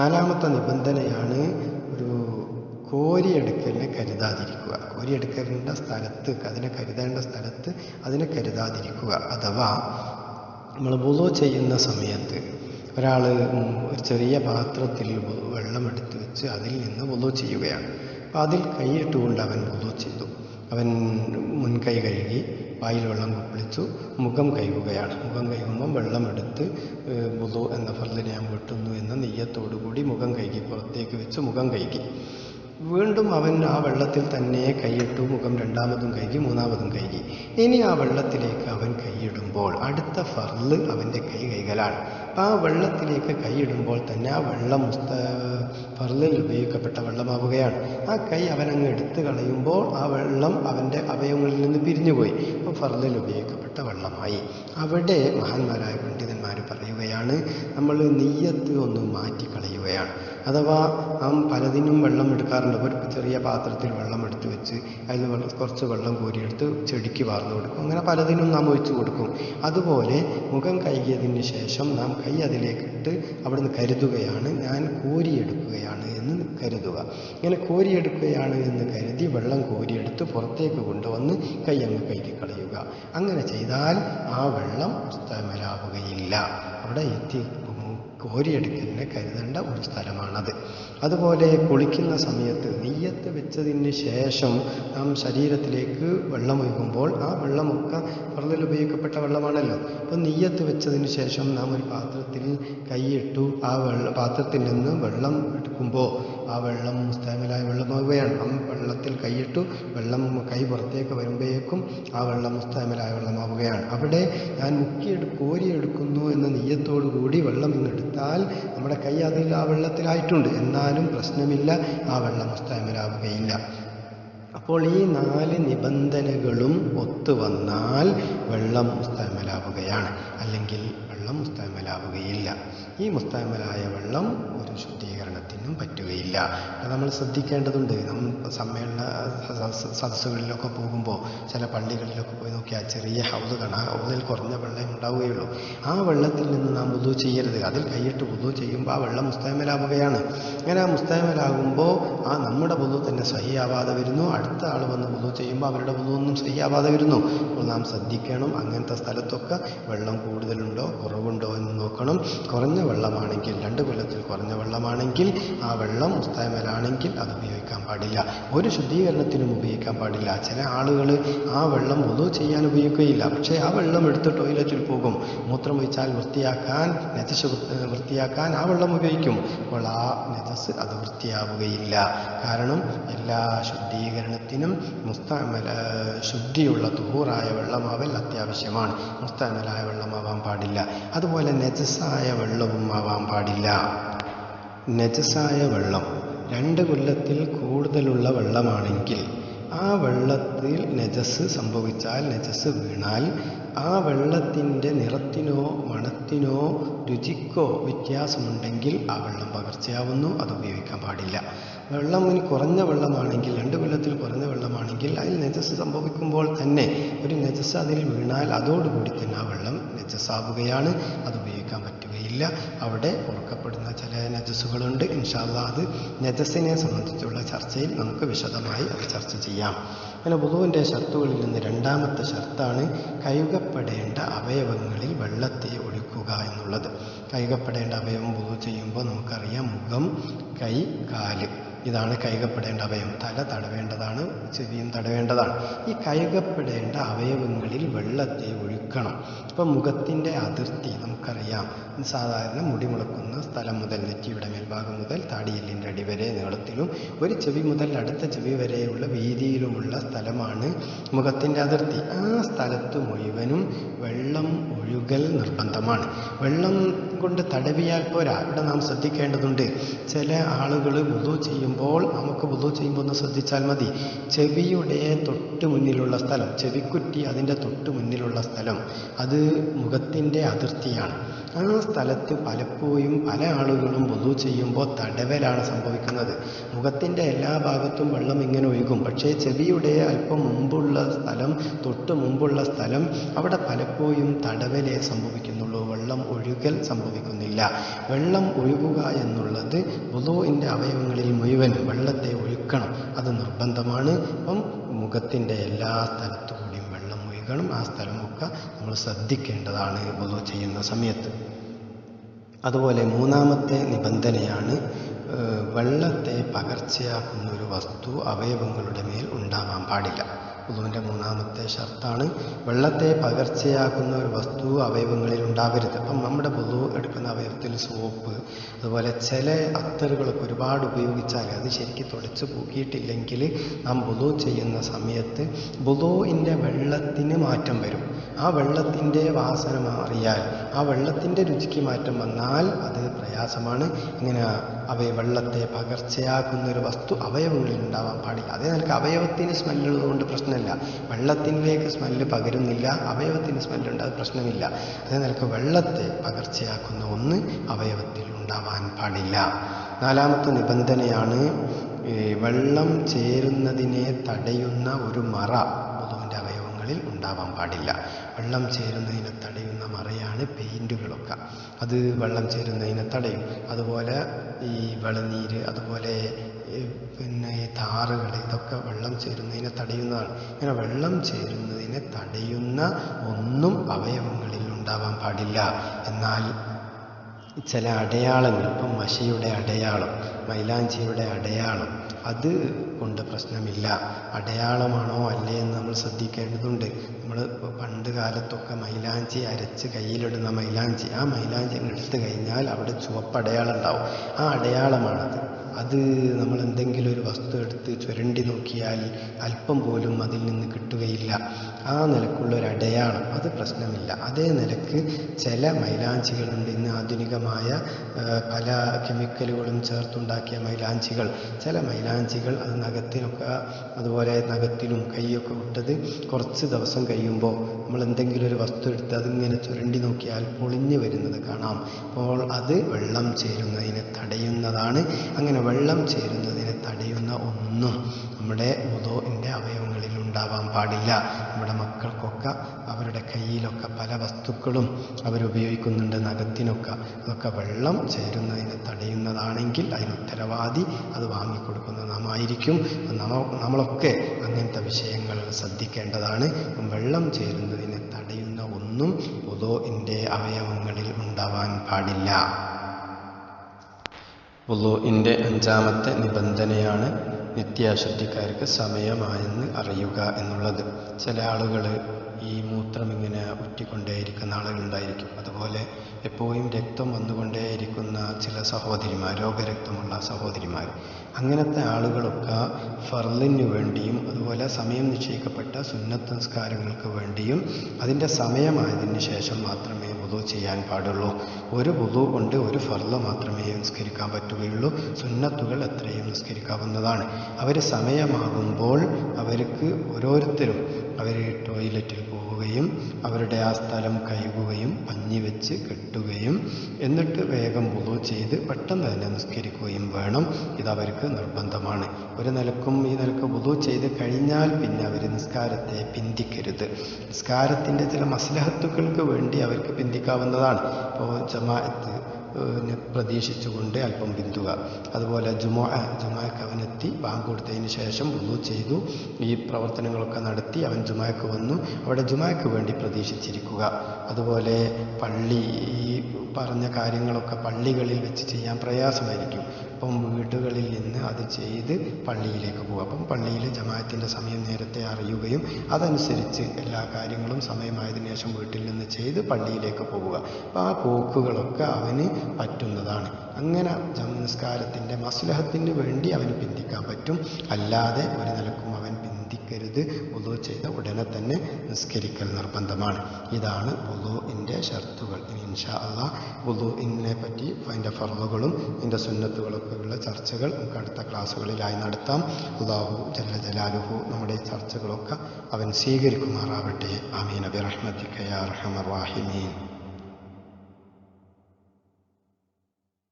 നാലാമത്തെ നിബന്ധനയാണ് ഒരു കോരിയെടുക്കലിനെ കരുതാതിരിക്കുക. കോരിയെടുക്കലിന്റെ സ്ഥലത്ത് അതിനെ കരുതേണ്ട സ്ഥലത്ത് അതിനെ കരുതാതിരിക്കുക. അഥവാ നമ്മൾ വുളു ചെയ്യുന്ന സമയത്ത് ഒരാൾ ഒരു ചെറിയ പാത്രത്തിൽ വെള്ളം എടുത്തു വെച്ച് അതിൽ നിന്ന് വുളു ചെയ്യുകയാണ്. അപ്പോൾ അതിൽ കൈയിട്ടുകൊണ്ട് അവൻ വുളു ചെയ്തു. അവൻ മുൻകൈ കഴുകി വായിൽ വെള്ളം കുപ്പിളിച്ചു മുഖം കഴുകുകയാണ്. മുഖം കഴുകുമ്പം വെള്ളമെടുത്ത് വുളു എന്ന ഫർദിനെ ഞാൻ വെട്ടുന്നു എന്ന നെയ്യത്തോടു കൂടി മുഖം കഴുകി പുറത്തേക്ക് വെച്ച് മുഖം കഴുകി. വീണ്ടും അവൻ ആ വെള്ളത്തിൽ തന്നെ കൈയിട്ടു. മുഖം രണ്ടാമതും കഴുകി മൂന്നാമതും കഴുകി. ഇനി ആ വെള്ളത്തിലേക്ക് അവൻ കൈയിടുമ്പോൾ അടുത്ത ഫർൾ അവന്റെ കൈ കൈകലാണ് അപ്പം ആ വെള്ളത്തിലേക്ക് കൈയിടുമ്പോൾ തന്നെ ആ വെള്ളം മുസ്ത ഫർളിൽ ഉപയോഗിക്കപ്പെട്ട വെള്ളമാവുകയാണ്. ആ കൈ അവനങ്ങ് എടുത്തു കളയുമ്പോൾ ആ വെള്ളം അവന്റെ അവയവങ്ങളിൽ നിന്ന് പിരിഞ്ഞുപോയി. അപ്പോൾ ഫർളിൽ ഉപയോഗിക്കപ്പെട്ട വെള്ളമായി. അവിടെ മഹാന്മാരായ പണ്ഡിതന്മാർ പറയുകയാണ് നമ്മൾ നെയ്യത്ത് ഒന്ന് മാറ്റിക്കളയുകയാണ്. അഥവാ നാം പലതിനും വെള്ളം എടുക്കാറുണ്ട്. ഒരു ചെറിയ പാത്രത്തിൽ വെള്ളം എടുത്ത് വെച്ച് അതിൽ കുറച്ച് വെള്ളം കോരിയെടുത്ത് ചെടിക്ക് വാർന്നു കൊടുക്കും. അങ്ങനെ പലതിനും നാം ഒഴിച്ചു കൊടുക്കും. അതുപോലെ മുഖം കഴുകിയതിന് ശേഷം നാം കൈ അതിലേക്കിട്ട് അവിടുന്ന് കരുതുകയാണ്. ഞാൻ കോരിയെടുക്കുകയാണ് എന്ന് കരുതുക. ഇങ്ങനെ കോരിയെടുക്കുകയാണ് എന്ന് കരുതി വെള്ളം കോരിയെടുത്ത് പുറത്തേക്ക് കൊണ്ടുവന്ന് കൈ അങ്ങ് കഴുകി കളയുക. അങ്ങനെ ചെയ്താൽ ആ വെള്ളം പുസ്തകമലാവുകയില്ല അവിടെ എത്തി കോരിയെടുക്കലിനെ കരുതേണ്ട ഒരു സ്ഥലമാണത്. അതുപോലെ കുളിക്കുന്ന സമയത്ത് നെയ്യത്ത് വെച്ചതിന് ശേഷം നാം ശരീരത്തിലേക്ക് വെള്ളമൊഴുകുമ്പോൾ ആ വെള്ളമൊക്കെ ഫർദിൽ ഉപയോഗിക്കപ്പെട്ട വെള്ളമാണല്ലോ. അപ്പോൾ നെയ്യത്ത് വെച്ചതിന് ശേഷം നാം ഒരു പാത്രത്തിൽ കൈയിട്ടു ആ വെള്ള പാത്രത്തിൽ നിന്ന് വെള്ളം എടുക്കുമ്പോൾ ആ വെള്ളം മുസ്താമിലായ വെള്ളമാവുകയാണ് ആ വെള്ളത്തിൽ കൈയിട്ടു വെള്ളം കൈ പുറത്തേക്ക് വരുമ്പോഴേക്കും ആ വെള്ളം മുസ്താമിലായ വെള്ളമാവുകയാണ് അവിടെ ഞാൻ മുക്കിയെടു കോരിയെടുക്കുന്നു എന്ന നെയ്യത്തോടുകൂടി വെള്ളം ഇങ്ങെടുത്താൽ നമ്മുടെ കൈ അതിൽ ആ വെള്ളത്തിലായിട്ടുണ്ട്. എന്നാലും പ്രശ്നമില്ല ആ വെള്ളം മുസ്താമിലാവുകയില്ല അപ്പോൾ ഈ നാല് നിബന്ധനകളും ഒത്തുവന്നാൽ വെള്ളം മുസ്താമിലാവുകയാണ് അല്ലെങ്കിൽ വെള്ളം മുസ്തമലാവുകയില്ല ഈ മുസ്തമലായ വെള്ളം ഒരു ശുദ്ധീകരണത്തിനും പറ്റുകയില്ല. അത് നമ്മൾ ശ്രദ്ധിക്കേണ്ടതുണ്ട്. നമ്മൾ സമ്മേളന സദസ്സ് സദസ്സുകളിലൊക്കെ പോകുമ്പോൾ ചില പള്ളികളിലൊക്കെ പോയി നോക്കിയാൽ ചെറിയ ഹൗസ് കാണാം ഹൗസിൽ കുറഞ്ഞ വെള്ളം ഉണ്ടാവുകയുള്ളൂ. ആ വെള്ളത്തിൽ നിന്ന് നാം ഉതു ചെയ്യരുത്. അതിൽ കൈയിട്ട് ഉതു ചെയ്യുമ്പോൾ ആ വെള്ളം മുസ്തമലാവുകയാണ് അങ്ങനെ ആ മുസ്തമലാകുമ്പോൾ ആ നമ്മുടെ ഉദു തന്നെ സഹിയാവാതെ വരുന്നു. അടുത്ത ആൾ വന്ന് ഉദു ചെയ്യുമ്പോൾ അവരുടെ ഉദു ഒന്നും സഹിയാവാതെ വരുന്നു. അപ്പോൾ നാം ശ്രദ്ധിക്കണം അങ്ങനത്തെ സ്ഥലത്തൊക്കെ വെള്ളം കൂടുതലുണ്ടോ കുറവുണ്ടോ എന്ന് നോക്കണം. കുറഞ്ഞ വെള്ളമാണെങ്കിൽ രണ്ട് കൊല്ലത്തിൽ കുറഞ്ഞ വെള്ളമാണെങ്കിൽ ആ വെള്ളം മുസ്തായ്മലാണെങ്കിൽ അത് ഉപയോഗിക്കാൻ പാടില്ല. ഒരു ശുദ്ധീകരണത്തിനും ഉപയോഗിക്കാൻ പാടില്ല. ചില ആളുകൾ ആ വെള്ളം പൊതു ചെയ്യാൻ ഉപയോഗിക്കുകയില്ല. പക്ഷേ ആ വെള്ളം എടുത്ത് ടോയ്ലറ്റിൽ പോകും. മൂത്രം ഒഴിച്ചാൽ വൃത്തിയാക്കാൻ നജസ് വൃത്തിയാക്കാൻ ആ വെള്ളം ഉപയോഗിക്കും. അപ്പോൾ ആ നജസ് അത് വൃത്തിയാവുകയില്ല. കാരണം എല്ലാ ശുദ്ധീകരണത്തിനും മുസ്താമല ശുദ്ധിയുള്ള തുഹൂറായ വെള്ളമാവൽ അത്യാവശ്യമാണ്. മുസ്താമലായ വെള്ളമാവാൻ പാടില്ല. അതുപോലെ നജസായ വെള്ളവും ആവാൻ പാടില്ല. നജസായ വെള്ളം രണ്ട് കൊല്ലത്തിൽ കൂടുതലുള്ള വെള്ളമാണെങ്കിൽ ആ വെള്ളത്തിൽ നജസ് സംഭവിച്ചാൽ നജസ് വീണാൽ ആ വെള്ളത്തിന്റെ നിറത്തിനോ മണത്തിനോ രുചിക്കോ വ്യത്യാസമുണ്ടെങ്കിൽ ആ വെള്ളം പകർച്ചയാവുന്നു. അത് ഉപയോഗിക്കാൻ പാടില്ല. വെള്ളം ഇനി കുറഞ്ഞ വെള്ളമാണെങ്കിൽ രണ്ട് വെള്ളത്തിൽ കുറഞ്ഞ വെള്ളമാണെങ്കിൽ അതിൽ നജസ് സംഭവിക്കുമ്പോൾ തന്നെ ഒരു നജസ് അതിൽ വീണാൽ അതോടുകൂടി തന്നെ ആ വെള്ളം നജസ്സാവുകയാണ് അത് ഉപയോഗിക്കാൻ പറ്റുകയില്ല. അവിടെ ഓർക്കപ്പെടുന്ന ചില നജസ്സുകളുണ്ട് ഇൻഷാല്ല അത് നജസ്സിനെ സംബന്ധിച്ചുള്ള ചർച്ചയിൽ നമുക്ക് വിശദമായി അത് ചർച്ച ചെയ്യാം. അങ്ങനെ ബുധുവിന്റെ ഷർത്തുകളിൽ നിന്ന് രണ്ടാമത്തെ ഷർത്താണ് കഴുകപ്പെടേണ്ട അവയവങ്ങളിൽ വെള്ളത്തെ ഒഴുക്കുക എന്നുള്ളത്. കഴുകപ്പെടേണ്ട അവയവം ബുധു ചെയ്യുമ്പോൾ നമുക്കറിയാം മുഖം കൈ കാൽ. ഇതാണ് കൈകപ്പെടേണ്ട അവയവം. തല തടവേണ്ടതാണ് ചെവിയും തടവേണ്ടതാണ്. ഈ കൈകപ്പെടേണ്ട അവയവങ്ങളിൽ വെള്ളത്തെ ഒഴുക്കണം. ഇപ്പം മുഖത്തിന്റെ അതിർത്തി നമുക്കറിയാം. സാധാരണ മുടി മുളക്കുന്ന സ്ഥലം മുതൽ നെറ്റിയുടെ മേൽഭാഗം മുതൽ താടിയെല്ലിന്റെ അടിവരെ നീളത്തിലും ഒരു ചെവി മുതൽ അടുത്ത ചെവി വരെയുള്ള വീതിയിലുമുള്ള സ്ഥലമാണ് മുഖത്തിന്റെ അതിർത്തി. ആ സ്ഥലത്ത് മുഴുവനും വെള്ളം ഒഴുകൽ നിർബന്ധമാണ്. വെള്ളം കൊണ്ട് തടവിയാൽ പോരാ. ഇവിടെ നാം ശ്രദ്ധിക്കേണ്ടതുണ്ട്. ചില ആളുകൾ ബുധു ചെയ്യുമ്പോൾ നമുക്ക് ബുധു ചെയ്യുമ്പോൾ ഒന്ന് ശ്രദ്ധിച്ചാൽ മതി. ചെവിയുടെ തൊട്ട് മുന്നിലുള്ള സ്ഥലം ചെവിക്കുറ്റി അതിന്റെ തൊട്ട് മുന്നിലുള്ള സ്ഥലം അത് മുഖത്തിന്റെ അതിർത്തിയാണ്. ആ സ്ഥലത്ത് പലപ്പോഴും പല ആളുകളും വുളു ചെയ്യുമ്പോൾ തടവലാണ് സംഭവിക്കുന്നത്. മുഖത്തിന്റെ എല്ലാ ഭാഗത്തും വെള്ളം ഇങ്ങനെ ഒഴുകും. പക്ഷേ ചെവിയുടെ അല്പം മുമ്പുള്ള സ്ഥലം തൊട്ട് മുമ്പുള്ള സ്ഥലം അവിടെ പലപ്പോഴും തടവലേ സംഭവിക്കുന്നുള്ളൂ. വെള്ളം ഒഴുകൽ സംഭവിക്കുന്നില്ല. വെള്ളം ഒഴുകുക എന്നുള്ളത് വുളുവിന്റെ അവയവങ്ങളിൽ മുഴുവൻ വെള്ളത്തെ ഒഴുക്കണം. അത് നിർബന്ധമാണ്. അപ്പം മുഖത്തിന്റെ എല്ലാ സ്ഥലത്തു ഒഴുകണം ആ സ്ഥലമൊക്കെ നമ്മൾ ശ്രദ്ധിക്കേണ്ടതാണ് വുളു ചെയ്യുന്ന സമയത്ത്. അതുപോലെ മൂന്നാമത്തെ നിബന്ധനയാണ് വെള്ളത്തെ പകർച്ചയാക്കുന്ന ഒരു വസ്തു അവയവങ്ങളുടെ മേൽ ഉണ്ടാവാൻ പാടില്ല. ഉദുവിന്റെ മൂന്നാമത്തെ ഷർത്താണ്. വെള്ളത്തെ പകർച്ചയാക്കുന്ന ഒരു വസ്തു അവയവങ്ങളിൽ ഉണ്ടാവരുത്. അപ്പം നമ്മുടെ പൊതു എടുക്കുന്ന അവയവത്തിൽ സോപ്പ് അതുപോലെ ചില അത്തറുകളൊക്കെ ഒരുപാട് ഉപയോഗിച്ചാൽ അത് ശരിക്കും തുടച്ച് പൂക്കിയിട്ടില്ലെങ്കിൽ നാം പൊതു ചെയ്യുന്ന സമയത്ത് പൊതുവിന്റെ വെള്ളത്തിന് മാറ്റം വരും. ആ വെള്ളത്തിന്റെ വാസന മാറിയാൽ ആ വെള്ളത്തിന്റെ രുചിക്ക് മാറ്റം വന്നാൽ അത് പ്രയാസമാണ്. ഇങ്ങനെ അവയ വെള്ളത്തെ പകർച്ചയാക്കുന്ന ഒരു വസ്തു അവയവങ്ങളിൽ ഉണ്ടാവാൻ പാടില്ല. അതേ നിലയ്ക്ക് അവയവത്തിന് സ്മെല്ലുള്ളത് കൊണ്ട് പ്രശ്നമില്ല. വെള്ളത്തിലേക്ക് സ്മെല്ല് പകരുന്നില്ല അവയവത്തിന് സ്മെല്ലുണ്ട് അത് പ്രശ്നമില്ല. അതേ നിലയ്ക്ക് വെള്ളത്തെ പകർച്ചയാക്കുന്ന ഒന്ന് അവയവത്തിൽ ഉണ്ടാവാൻ പാടില്ല. നാലാമത്തെ നിബന്ധനയാണ് വെള്ളം ചേരുന്നതിനെ തടയുന്ന ഒരു മറ വധുവിന്റെ അവയവങ്ങളിൽ ഉണ്ടാവാൻ പാടില്ല. വെള്ളം ചേരുന്നതിനെ തടയുന്ന മറയാണ് പെയിന്റുകളൊക്കെ അത് വെള്ളം ചേരുന്നതിനെ തടയും. അതുപോലെ ഈ വെളനീര് അതുപോലെ പിന്നെ ഈ താറുകൾ ഇതൊക്കെ വെള്ളം ചേരുന്നതിനെ തടയുന്നതാണ്. ഇങ്ങനെ വെള്ളം ചേരുന്നതിനെ തടയുന്ന ഒന്നും അവയവങ്ങളിൽ ഉണ്ടാവാൻ പാടില്ല. എന്നാൽ ചില അടയാളങ്ങൾ ഇപ്പം മഷിയുടെ അടയാളം മൈലാഞ്ചിയുടെ അടയാളം അത് കൊണ്ട് പ്രശ്നമില്ല. അടയാളമാണോ അല്ലേ എന്ന് നമ്മൾ ശ്രദ്ധിക്കേണ്ടതുണ്ട്. നമ്മൾ പണ്ട് കാലത്തൊക്കെ മൈലാഞ്ചി അരച്ച് കയ്യിലിടുന്ന മൈലാഞ്ചി ആ മൈലാഞ്ചി എടുത്തു കഴിഞ്ഞാൽ അവിടെ ചുവപ്പ് അടയാളം ഉണ്ടാവും. ആ അടയാളമാണത്. അത് നമ്മൾ എന്തെങ്കിലും ഒരു വസ്തു എടുത്ത് ചുരണ്ടി നോക്കിയാൽ അല്പം പോലും അതിൽ നിന്ന് കിട്ടുകയില്ല. ആ നിലക്കുള്ള ഒരു അടയാളം അത് പ്രശ്നമില്ല. അതേ നിലയ്ക്ക് ചില മൈലാഞ്ചികളുണ്ട്. ഇന്ന് ആധുനികമായ പല കെമിക്കലുകളും ചേർത്തുണ്ടാക്കിയ മൈലാഞ്ചികൾ. ചില മൈലാഞ്ചികൾ അത് നഖത്തിനൊക്കെ അതുപോലെ നഖത്തിനും കൈയൊക്കെ വിട്ടത് കുറച്ച് ദിവസം കഴിയുമ്പോൾ നമ്മൾ എന്തെങ്കിലും ഒരു വസ്തു എടുത്ത് അതിങ്ങനെ ചുരണ്ടി നോക്കിയാൽ പൊളിഞ്ഞു വരുന്നത് കാണാം. അപ്പോൾ അത് വെള്ളം ചേരുന്നതിനെ തടയുന്നതാണ്. അങ്ങനെ വെള്ളം ചേരുന്നതിനെ തടയുന്ന ഒന്നും നമ്മുടെ ഉദോഇന്റെ അവയവങ്ങളിൽ ഉണ്ടാവാൻ പാടില്ല. നമ്മുടെ മക്കൾക്കൊക്കെ അവരുടെ കയ്യിലൊക്കെ പല വസ്തുക്കളും അവരുപയോഗിക്കുന്നുണ്ട് നഖത്തിനൊക്കെ. അതൊക്കെ വെള്ളം ചേരുന്നതിനെ തടയുന്നതാണെങ്കിൽ അതിന് ഉത്തരവാദി അത് വാങ്ങിക്കൊടുക്കുന്ന നാമായിരിക്കും. നമ്മ നമ്മളൊക്കെ അങ്ങനത്തെ വിഷയങ്ങൾ ശ്രദ്ധിക്കേണ്ടതാണ്. വെള്ളം ചേരുന്നതിനെ തടയുന്ന ഒന്നും ഉദോഇന്റെ അവയവങ്ങളിൽ ഉണ്ടാവാൻ പാടില്ല. വുളുവിന്റെ അഞ്ചാമത്തെ നിബന്ധനയാണ് നിത്യാശുദ്ധിക്കാർക്ക് സമയമായെന്ന് അറിയുക എന്നുള്ളത്. ചില ആളുകൾ ഈ മൂത്രം ഇങ്ങനെ ഉറ്റിക്കൊണ്ടേയിരിക്കുന്ന ആളുകളുണ്ടായിരിക്കും. അതുപോലെ എപ്പോഴും രക്തം വന്നുകൊണ്ടേയിരിക്കുന്ന ചില സഹോദരിമാർ രോഗരക്തമുള്ള സഹോദരിമാർ അങ്ങനത്തെ ആളുകളൊക്കെ ഫർലിന് വേണ്ടിയും അതുപോലെ സമയം നിശ്ചയിക്കപ്പെട്ട സുന്നത്ത് നിസ്കാരങ്ങൾക്ക് വേണ്ടിയും അതിന്റെ സമയമായതിന് ശേഷം മാത്രമേ വുളു ചെയ്യാൻ പാടുള്ളൂ. ഒരു വുളു കൊണ്ട് ഒരു ഫർൾ മാത്രമേ നിസ്കരിക്കാൻ പറ്റുകയുള്ളൂ. സുന്നത്തുകൾ എത്രയും നിസ്കരിക്കാവുന്നതാണ്. അവർ സമയമാകുമ്പോൾ അവർക്ക് ഓരോരുത്തരും അവർ ടോയ്ലറ്റിൽ പോവുകയും അവരുടെ ആ സ്ഥലം കഴുകുകയും പഞ്ഞി വെച്ച് കെട്ടുകയും എന്നിട്ട് വേഗം മുളു ചെയ്ത് പെട്ടെന്ന് തന്നെ നിസ്കരിക്കുകയും വേണം. ഇതവർക്ക് നിർബന്ധമാണ്. ഒരു നിലക്കും ഈ നിലയ്ക്ക് വുളു ചെയ്ത് കഴിഞ്ഞാൽ പിന്നെ അവർ നിസ്കാരത്തെ പിന്തിക്കരുത്. നിസ്കാരത്തിന്റെ ചില മസ്ലഹത്തുക്കൾക്ക് വേണ്ടി അവർക്ക് പിന്തിക്കാവുന്നതാണ്. ഇപ്പോൾ ജമാഅത്ത് പ്രതീക്ഷിച്ചുകൊണ്ട് അല്പം ബിന്ദുക അതുപോലെ ജുമോ ജുമാക്ക് അവനെത്തി ബാങ്ക് കൊടുത്തതിന് ശേഷം ഉള്ളു ചെയ്തു ഈ പ്രവർത്തനങ്ങളൊക്കെ നടത്തി അവൻ ജുമാക്ക് വന്നു. അവിടെ ജുമാക്ക് വേണ്ടി പ്രതീക്ഷിച്ചിരിക്കുക. അതുപോലെ പള്ളി ഈ പറഞ്ഞ കാര്യങ്ങളൊക്കെ പള്ളികളിൽ വെച്ച് ചെയ്യാൻ പ്രയാസമായിരിക്കും. അപ്പം വീടുകളിൽ നിന്ന് അത് ചെയ്ത് പള്ളിയിലേക്ക് പോകും. അപ്പം പള്ളിയിൽ ജമാഅത്തിന്റെ സമയം നേരത്തെ അറിയുകയും അതനുസരിച്ച് എല്ലാ കാര്യങ്ങളും സമയമായതിനു ശേഷം വീട്ടിൽ നിന്ന് ചെയ്ത് പള്ളിയിലേക്ക് പോവുക അപ്പോൾ ആ പോക്കുകളൊക്കെ അവന് പറ്റുന്നതാണ്. അങ്ങനെ ജംസ്കാരത്തിന്റെ മസ്ലഹത്തിന് വേണ്ടി അവന് പിന്തിക്കാൻ പറ്റും. അല്ലാതെ ഒരു നിലക്കും അവൻ പിന്തിക്കരുത്. ഒതു ചെയ്ത ഉടനെ തന്നെ നിസ്കരിക്കൽ നിർബന്ധമാണ്. ഇതാണ് എന്റെ ഇനി ഇൻഷാ അള്ളാ. വുളുവിനെ പറ്റി അതിന്റെ ഫർമുകളും ഇതിന്റെ സുന്നത്തുകളൊക്കെ ഉള്ള ചർച്ചകൾ നമുക്ക് അടുത്ത ക്ലാസ്സുകളിലായി നടത്താം. അള്ളാഹു ജല്ല ജലാലുഹു നമ്മുടെ ചർച്ചകളൊക്കെ അവൻ സ്വീകരിക്കുമാറാവട്ടെ. ആമീൻ. അബി റഹ്മത്തിക്കയാ റഹമർ റാഹിമീൻ.